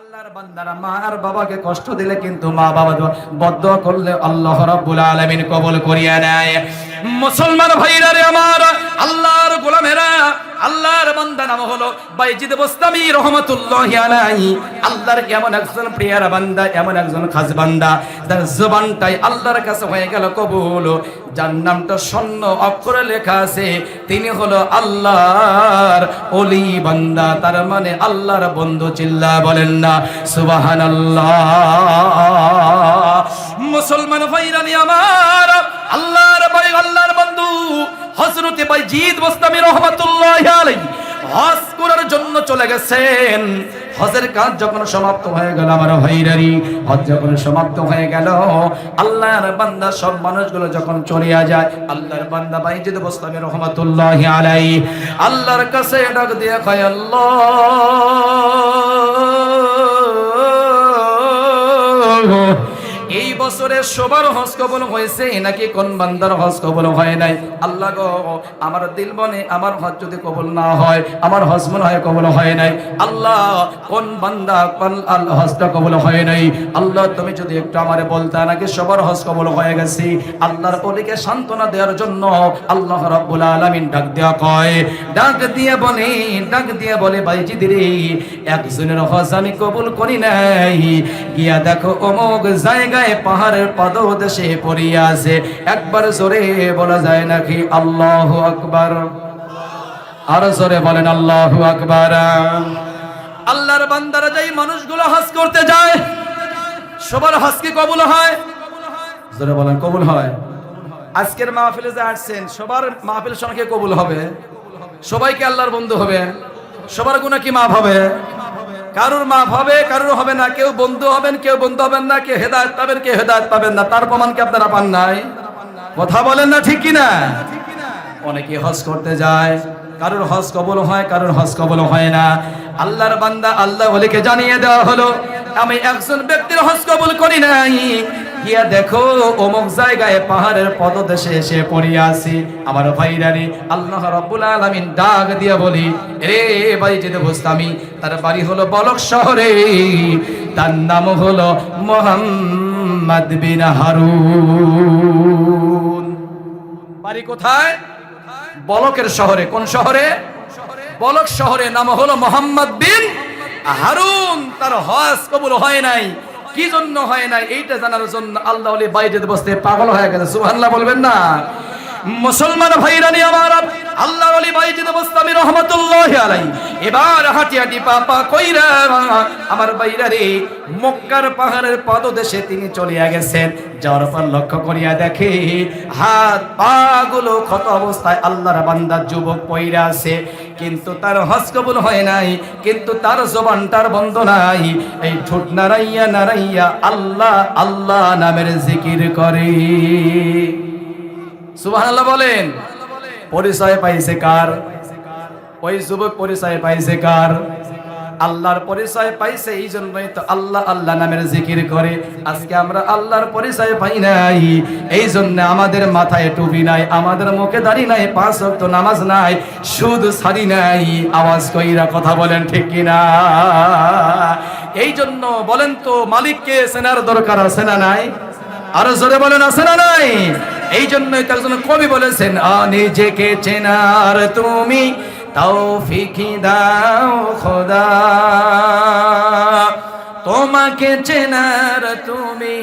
আল্লাহর বান্দারা মা আর বাবাকে কষ্ট দিলে কিন্তু মা বাবা বদ্ধ করলে আল্লাহ রাব্বুল আলামিন কবুল করিয়া নেয়। মুসলমান ভাইরা রে আমার, আল্লাহর গোলামেরা, আল্লাহর বান্দা নাম হলো বাইজিদ বোস্তামি রহমাতুল্লাহি আলাইহি। আল্লাহর এমন একজন প্রিয়ার বান্দা, এমন একজন খাস বান্দা? তার জবানটাই আল্লাহর কাছে হয়ে গেল কবুল। যার নামটা স্বর্ণ অক্ষরে লেখা আছে, তিনি হলো আল্লাহর অলি বান্দা। তার মানে আল্লাহর বন্ধু চিল্লা বলেন না, সুবহানাল্লাহ। মুসলমান ভাইরানি আমার, আল্লাহর ভাই আল্লাহর বন্ধু বাইজিদ রহমাতুল্লাহি আলাইহি হজ করার জন্য চলে গেছেন। হজের কাজ যখন সমাপ্ত হয়ে গেল, আমার ভাইরারি, হজ যখন সমাপ্ত হয়ে গেল, আল্লাহর বান্দা, সব মানুষগুলো যখন চলিয়া যায়, আল্লাহর বান্দা বাইজিদ বোস্তামি রহমাতুল্লাহি আলাইহি আল্লাহর কাছে ডাক দিয়ে কয়, আল্লাহ! বছরে সবার হজ কবল হয়েছে নাকি কোন বান্দার হজ কবল হয় নাই? আল্লাহ আমার দিল বনে আমার হজ যদি কবল না হয়, আমার হজ মনে হয় কবল হয় নাই। আল্লাহ, কোন বান্দা কোন হজটা কবল হয় নাই? আল্লাহ, তুমি যদি একটু আমারে বলতা নাকি সবার হজ কবল হয়ে গেছে। আল্লাহর অলিকে সান্ত্বনা দেওয়ার জন্য আল্লাহ রাব্বুল আলামিন ডাক দেওয়া কয়, ডাক দিয়ে বলে, ডাক দিয়ে বলে বাইজি দিরে একজনের হজ আমি কবুল করি নাই। গিয়া দেখো অমুক জায়গায় পাহাড়ের পাদদেশে পড়িয়া আছে। একবার জোরে বলা যায় নাকি আল্লাহ আকবার? আর জোরে বলেন আল্লাহ আকবার। আল্লাহর বান্দারা যেই মানুষগুলো হজ করতে যায়, সবার হজ কি কবুল হয়? জোরে বলেন, কবুল হয়। আজকের মাহফিলে যে আসছেন, সবার মাহফিল সঙ্গে কবুল হবে? সবাইকে আল্লাহর বন্ধু হবে? সবার গুণা কি মাফ হবে? কারুর মা হবে, কারুর হবে না, কেউ বন্ধু হবেন, কেউ বন্ধু হবেন না, কেউ হেদায়ত পাবেন, কেউ হেদায়ত পাবেন না। তার প্রমাণ কি আপনারা পান নাই? কথা বলেন না ঠিক কিনা? অনেকে হজ করতে যায়, কারোর হজ কবল হয়, কারোর হজ কবল হয় না। আল্লাহর বান্দা আল্লাহ বলিকে জানিয়ে দেওয়া হলো, আমি একজন ব্যক্তির হজ কবল করি নাই গিয়া দেখো, অমুক জায়গায় পাহাড়ের পদদেশে এসে পড়িয়া আছি। আমার ভাইরানি আল্লাহ রাব্বুল আলামিন ডাক দিয়া বলি রে ভাই যেতে বুঝতামি তার বাড়ি হলো বলক শহরে। তার নাম হলো মোহাম্মদ বিন হারুন। বাড়ি কোথায়? বলকের শহরে। কোন শহরে? বলক শহরে। নাম হলো মোহাম্মদ বিন হারুন। তার হজ কবুল হয় নাই। কি জন্য হয় না? এইটা জানার জন্য আল্লাহ বাইরে বসতে পাগল হয়ে গেছে। সুহান্লা বলবেন না। মুসলমান ভাইরানি আমার আল্লাহ বাইরে বাইজিদ বস্তামি রহমাতুল্লাহি এবার হাঁটি হাঁটি পাপা তিনি চলিয়া গেছেন। যাওয়ার পর লক্ষ্য করিয়া দেখে হাত পা গুলো ক্ষত অবস্থায় কিন্তু তার কবুল হয় নাই, কিন্তু তার জবানটার বন্ধ নাই। এই ঠোঁট নারাইয়া নারাইয়া আল্লাহ আল্লাহ নামের জিকির করে। সুবহানাল্লাহ বলেন, পরিচয় পাইছে কার? ওই যুবক পরিচয় পাইছে কার? আল্লাহর পরিচয় পাইছে এই জন্যই তো আল্লাহ আল্লাহ নামের জিকির করে। আজকে আমরা আল্লাহর পরিচয় পাই নাই। এই জন্য আমাদের মাথায় টুপি নাই, আমাদের মুখে দাড়ি নাই, পাঁচ ওয়াক্ত নামাজ নাই, সুদ সারি নাই। আওয়াজ কইরা কথা বলেন ঠিক কিনা? এই জন্য বলেন তো, মালিককে সেনার দরকার আছে না নাই? আরও জোরে বলেন, আছে না নাই? এই জন্যই তার জন্য কবি বলেছেন নিজেকে চেনার তুমি তৌফিকি দাও খোদা। তোমাকে চেনার তুমি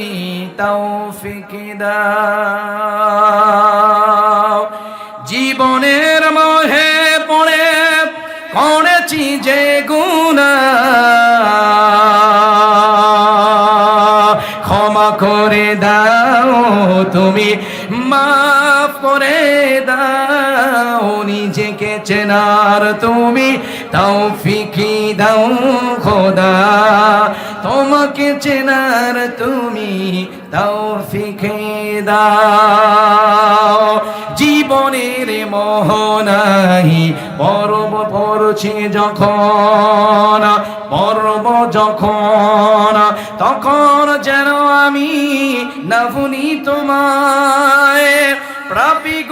তৌফিকি দাও। জীবনের মোহে পড়ে করেছি যে গুণা। ক্ষমা করে দাও, তুমি মাফ করে দাও। চেনার তুমি তাও ফিকি দাও খোদা। তোমাকে চেনার তুমি তাও ফিকে দাও। জীবনের মোহনাই পর্ব পড়ছে যখন পর্ব যখন, তখন যেন আমি না নাভুনি তোমায়। প্রাপি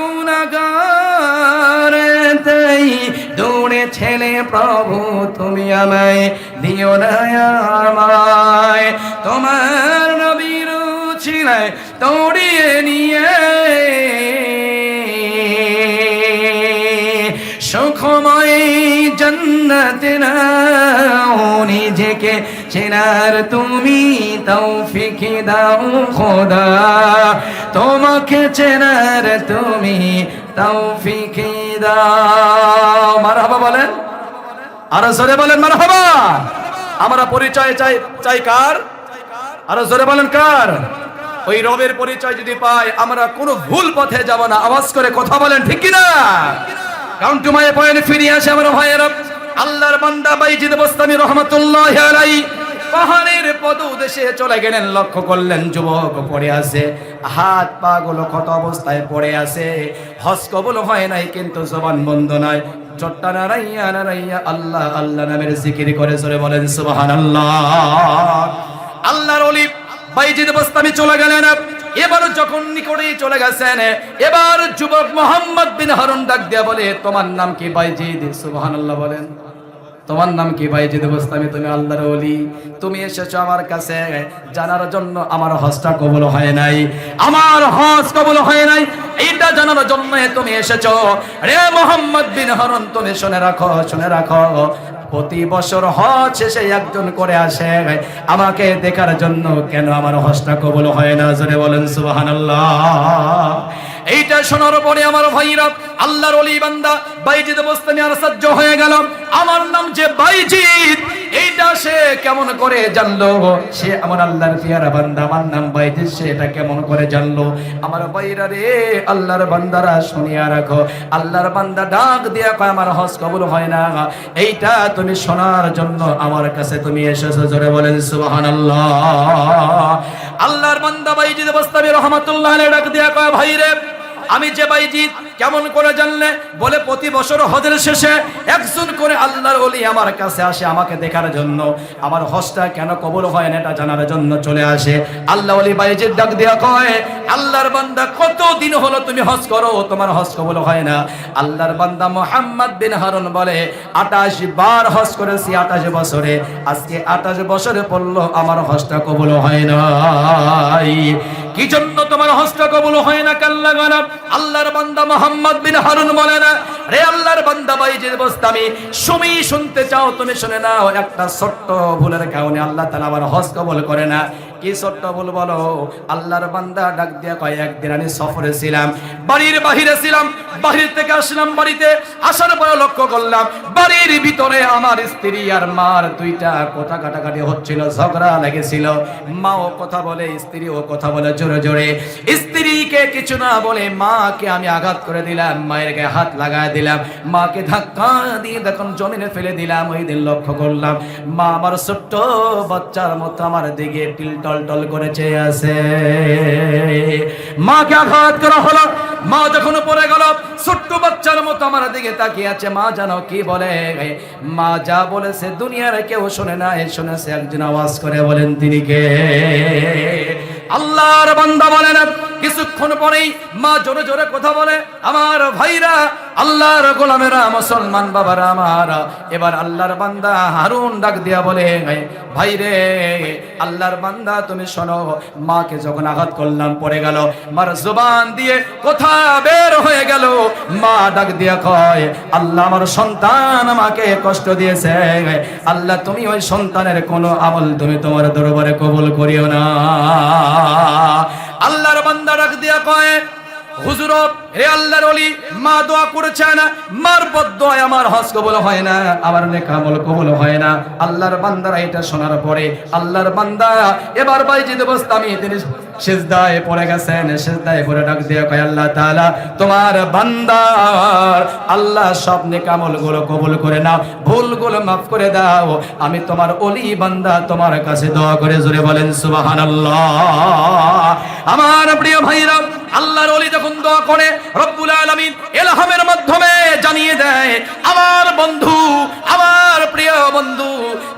ছেলে প্রভু, তুমি আমায় দিও না তোমার নবীর ছিলে তড়িয়ে নিয়ে। সুখময় জন্নতে নাও, নিজেকে চেনার তুমি তৌফিক দাও খোদা। তোমাকে চেনার তুমি তৌফিক দাও। মারহাবা বলেন? আরও জোরে বলেন মারহাবা। আমরা পরিচয় চাই চাই কার? আরও জোরে বলেন কার? ওই রবের পরিচয় যদি পাই, আমরা কোনো ভুল পথে যাব না। আওয়াজ করে কথা বলেন, ঠিক কি না কারণ তোমায় পয়েন্ট ফিরিয়ে আসে আমার ভাইয়ের। আল্লাহর বান্দা বাইজিদ বস্তামি রহমতুল্লাহ আলাই পাহাড়ের পদ উদ্দেশ্যে চলে গেলেন, লক্ষ্য করলেন যুবক পড়ে আছে, হাত পা গুলো কত অবস্থায় পড়ে আছে। হস কবল হয় নাই, কিন্তু জবান বন্ধ নাই চট্টা নারাইয়া আল্লাহ আল্লাহ নামের জিকির করে জোরে বলেন, সুবহানাল্লাহ। আল্লাহর অলি বাইজিদ বস্তামি চলে গেলেন। এবার যখন নিকটেই চলে গেছেন, এবার যুবক মোহাম্মদ বিন হারুন ডাক দিয়া বলে, তোমার নাম কি বাইজিদ? সুবহানাল্লাহ বলেন। তোমার নাম কি ভাই বাইজিদ বস্তামি তুমি আল্লাহর ওলি। তুমি এসেছ আমার কাছে। জানার জন্য আমার হজটা কবল হয় নাই। আমার হজ কবল হয় নাই। এটা জানার জন্য তুমি এসেছ। রে মোহাম্মদ বিন হরন, তুমি শুনে রাখো শুনে রাখো। প্রতি বছর হজ শেষে একজন করে আসে। আমাকে দেখার জন্য কেন আমার হজটা কবল হয় না? জোরে বলেন, সুবহানাল্লাহ। এইটা শোনার পরে আমার ভাইরা, আল্লাহর অলি বান্দা বাইজিদ বস্তানি আর সহ্য হয়ে গেল। আমার নাম যে বাইজিদ এইটা সে কেমন করে জানলো? সে আমার আল্লাহর পিয়ারা বান্দা, আমার নাম বাইজিদ, সে এটা কেমন করে জানলো? আমার বাইরা রে, আল্লাহর বান্দারা শুনিয়া রাখো। আল্লাহর বান্দা ডাক দিয়া কয়, আমার হজ কবুল হয় না। এইটা তুমি শোনার জন্য আমার কাছে তুমি এসেছ। জোরে বলেন, সুবহানাল্লাহ। আল্লাহর বান্দা বাইজিদ বস্তানি রহমাতুল্লাহ ডাক দিয়া কয় ভাই রে আমি যে বাইজিৎ কেমন করে জানলে? বলে প্রতি বছর হজের শেষে একজন করে আল্লাহর ওলি আমার কাছে আসে আমাকে দেখার জন্য। আমার হজটা কেন কবল হয় না এটা জানার জন্য চলে আসে। আল্লাহ ওলি বাইজিৎ ডাক দেওয়া কয়, আল্লাহর বান্দা, কত দিন হলো তুমি হজ করো? তোমার হজ কবল হয় না। আল্লাহর বান্দা মোহাম্মদ বিন হারুন বলে, আটাশ বার হজ করেছি আটাশ বছরে। আজকে আটাশ বছরে পড়ল, আমার হজটা কবল হয় নাই। কি জন্য তোমার হস্তা কবুল হয় না, কাল্লা গানা আল্লাহর বান্দা মোহাম্মদ বিন হারুন বলে না। রে আল্লাহর বান্দা ভাই, যে বস্তামি সুমি শুনতে চাও, তুমি শুনে নাও, একটা ছোট্ট ভুলের কারণে আল্লাহ তাআলা আমার হজ কবুল করে না। কি ছোট্ট ভুল বলো? আল্লাহর বান্দা ডাক দিয়া কয়, একদিন আমি সফরে ছিলাম, বাড়ির বাহিরে ছিলাম, বাহির থেকে আসলাম বাড়িতে, আসার পরে লক্ষ্য করলাম, বাড়ির ভিতরে আমার স্ত্রী আর মার দুইটা কথা কাটাকাটি হচ্ছিল, ঝগড়া লেগেছিল। মাও কথা বলে, স্ত্রীও কথা বলে জোরে জোরে। স্ত্রীকে কিছু না বলে মাকে আমি আঘাত করে দিলাম, মায়ের গায়ে হাত লাগায় দিলাম, মাকে ধাক্কা দিয়ে দেখুন জমিনে ফেলে দিলাম, ওই দিন লক্ষ্য করলাম, মা আমার ছোট্ট বাচ্চার মতো আমার দিকে টিল টল টল করে চেয়ে আছে। মাকে আঘাত করা হলো। মা যখন পড়ে গেল, ছোট্ট বাচ্চার মতো আমার দিকে তাকিয়ে আছে। মা জানো কি বলে? মা যা বলেছে দুনিয়ার কেউ শোনে না, এ শুনেছে একজন আওয়াজ করে বলেন, তিনি কে? আল্লাহর বান্দা বলেন, কিছুক্ষণ পরেই মা জোরে জোরে কথা বলে, আমার ভাইরা আল্লাহর গোলামেরা, মুসলমান বাবারা আমার, এবার আল্লাহর বান্দা হারুন ডাক দিয়া বলে ভাই রে, আল্লাহর বান্দা, তুমি শোনো, মাকে যখন আঘাত করলাম, পড়ে গেল, মার জবান দিয়ে কথা বের হয়ে গেল? মা ডাক দিয়া কয়, আল্লাহ আমার সন্তান আমাকে কষ্ট দিয়েছে, আল্লাহ তুমি ওই সন্তানের কোনো আমল তুমি তোমার দরবারে কবুল করিও না। আল্লাহর বান্দা ডাক দিয়া কয় হুজুর হে আল্লাহর ওলি, মা দোয়া করেছেন মার বদদোয়া আমার হজ কবুল হয় না, আমার নেক আমল কবুল হয় না। আল্লাহর বান্দারা এটা শোনার পরে, আল্লাহর বান্দা, এবার বাইজিদ বস্তামি তিনি সিজদায় পড়ে গেছেন, সিজদায় পড়ে ডাক দিয়ে কয়, আল্লাহ তাআলা, তোমার বান্দার আল্লাহ সব নেক আমলগুলো কবুল করে নাও, ভুলগুলো মাফ করে দাও। আমি তোমার অলি বান্দা, তোমার কাছে দোয়া করে জোরে বলেন, সুবহানাল্লাহ। আমার প্রিয় ভাইরা আল্লাহর ওলি যখন দোয়া করে, রব্বুল আলামিন ইলহামের মাধ্যমে জানিয়ে দেয়, আমার বন্ধু, আমার প্রিয় বন্ধু,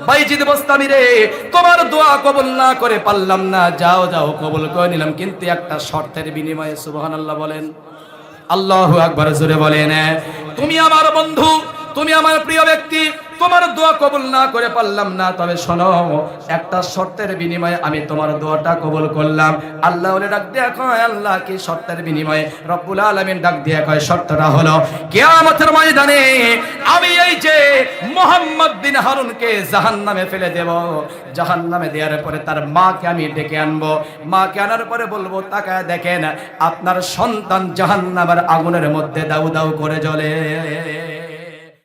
বাইজিদ বস্তামি রে, তোমার দোয়া কবুল না করে পারলাম না। যাও যাও, কবুল করে নিলাম। কিন্তু একটা শর্তের বিনিময়ে সুবহানাল্লাহ বলেন, আল্লাহু আকবার জোরে বলেন তুমি আমার বন্ধু, তুমি আমার প্রিয় ব্যক্তি তোমার দোয়া কবুল না করে পারলাম না, তবে শোনো, একটা শর্তের বিনিময়ে আমি তোমার দোয়াটা কবুল করলাম। আল্লাহ বলে, ডাক দিয়া কয়, আল্লাহ, কি শর্তের বিনিময়ে? রব্বুল আলামিন ডাক দিয়া কয়, শর্তটা হলো, কিয়ামতের ময়দানে আমি এই যে মোহাম্মদ বিন হারুনকে জাহান্নামে ফেলে দেব, জাহান্নামে দেওয়ার পরে তার মাকে আমি ডেকে আনব। মাকে আনার পরে বলব, তাকায় দেখেন, আপনার সন্তান জাহান্নামের আগুনের মধ্যে দাউ দাউ করে জ্বলে।